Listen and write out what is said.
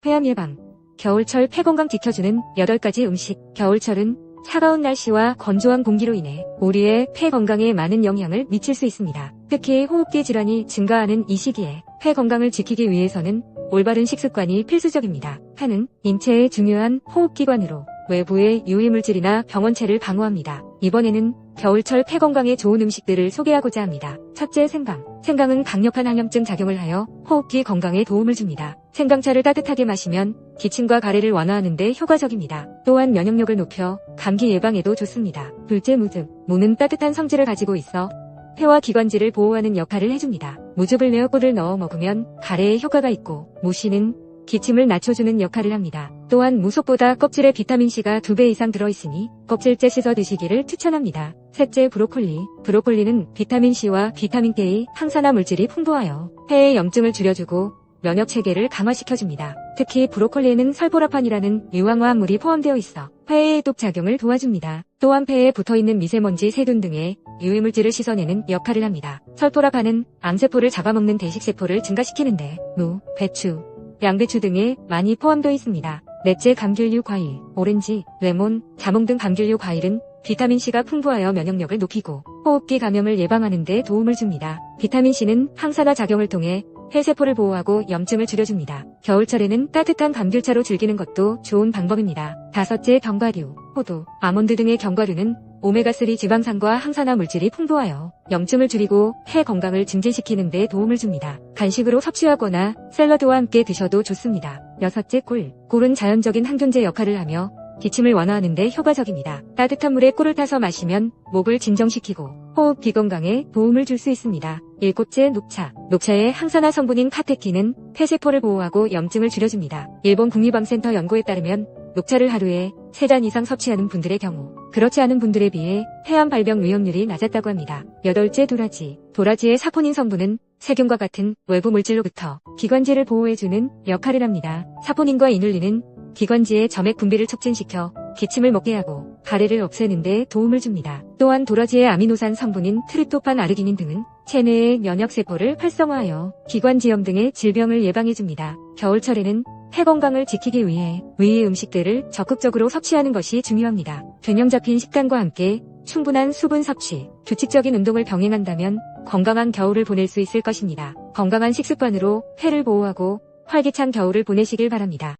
폐암 예방. 겨울철 폐 건강 지켜주는 8가지 음식. 겨울철은 차가운 날씨와 건조한 공기로 인해 우리의 폐 건강에 많은 영향을 미칠 수 있습니다. 특히 호흡기 질환이 증가하는 이 시기에 폐 건강을 지키기 위해서는 올바른 식습관이 필수적입니다. 폐는 인체의 중요한 호흡기관으로 외부의 유해물질이나 병원체를 방어합니다. 이번에는 겨울철 폐 건강에 좋은 음식들을 소개하고자 합니다. 첫째 생강. 생강은 강력한 항염증 작용을 하여 호흡기 건강에 도움을 줍니다. 생강차를 따뜻하게 마시면 기침과 가래를 완화하는 데 효과적입니다. 또한 면역력을 높여 감기 예방에도 좋습니다. 둘째 무즙. 무는 따뜻한 성질을 가지고 있어 폐와 기관지를 보호하는 역할을 해줍니다. 무즙을 내어 꿀을 넣어 먹으면 가래에 효과가 있고 무씨는 기침을 낮춰주는 역할을 합니다. 또한 무속보다 껍질에 비타민C가 2배 이상 들어있으니 껍질째 씻어 드시기를 추천합니다. 셋째 브로콜리. 브로콜리는 비타민C와 비타민K, 항산화 물질이 풍부하여 폐의 염증을 줄여주고 면역 체계를 강화시켜줍니다. 특히 브로콜리에는 설보라판이라는 유황화합물이 포함되어 있어 폐의 해독 작용을 도와줍니다. 또한 폐에 붙어있는 미세먼지, 세균 등의 유해물질을 씻어내는 역할을 합니다. 설포라판은 암세포를 잡아먹는 대식세포를 증가시키는데 무, 배추, 양배추 등에 많이 포함되어 있습니다. 넷째 감귤류 과일, 오렌지, 레몬, 자몽 등 감귤류 과일은 비타민C가 풍부하여 면역력을 높이고 호흡기 감염을 예방하는 데 도움을 줍니다. 비타민C는 항산화 작용을 통해 폐세포를 보호하고 염증을 줄여줍니다. 겨울철에는 따뜻한 감귤차로 즐기는 것도 좋은 방법입니다. 다섯째 견과류, 호두, 아몬드 등의 견과류는 오메가3 지방산과 항산화 물질이 풍부하여 염증을 줄이고 폐 건강을 증진시키는 데 도움을 줍니다. 간식으로 섭취하거나 샐러드와 함께 드셔도 좋습니다. 여섯째 꿀. 꿀은 자연적인 항균제 역할을 하며 기침을 완화하는 데 효과적입니다. 따뜻한 물에 꿀을 타서 마시면 목을 진정시키고 호흡 기 건강에 도움을 줄 수 있습니다. 일곱째 녹차. 녹차의 항산화 성분인 카테킨은 폐세포를 보호하고 염증을 줄여줍니다. 일본 국립암센터 연구에 따르면 녹차를 하루에 3잔 이상 섭취하는 분들의 경우 그렇지 않은 분들에 비해 폐암 발병 위험률이 낮았다고 합니다. 여덟째 도라지. 도라지의 사포닌 성분은 세균과 같은 외부 물질로부터 기관지를 보호해주는 역할을 합니다. 사포닌과 이눌린은 기관지의 점액 분비를 촉진시켜 기침을 먹게 하고 가래를 없애는 데 도움을 줍니다. 또한 도라지의 아미노산 성분인 트립토판 아르기닌 등은 체내의 면역세포를 활성화하여 기관지염 등의 질병을 예방해줍니다. 겨울철에는 폐 건강을 지키기 위해 위의 음식들을 적극적으로 섭취하는 것이 중요합니다. 균형 잡힌 식단과 함께 충분한 수분 섭취, 규칙적인 운동을 병행한다면 건강한 겨울을 보낼 수 있을 것입니다. 건강한 식습관으로 폐를 보호하고 활기찬 겨울을 보내시길 바랍니다.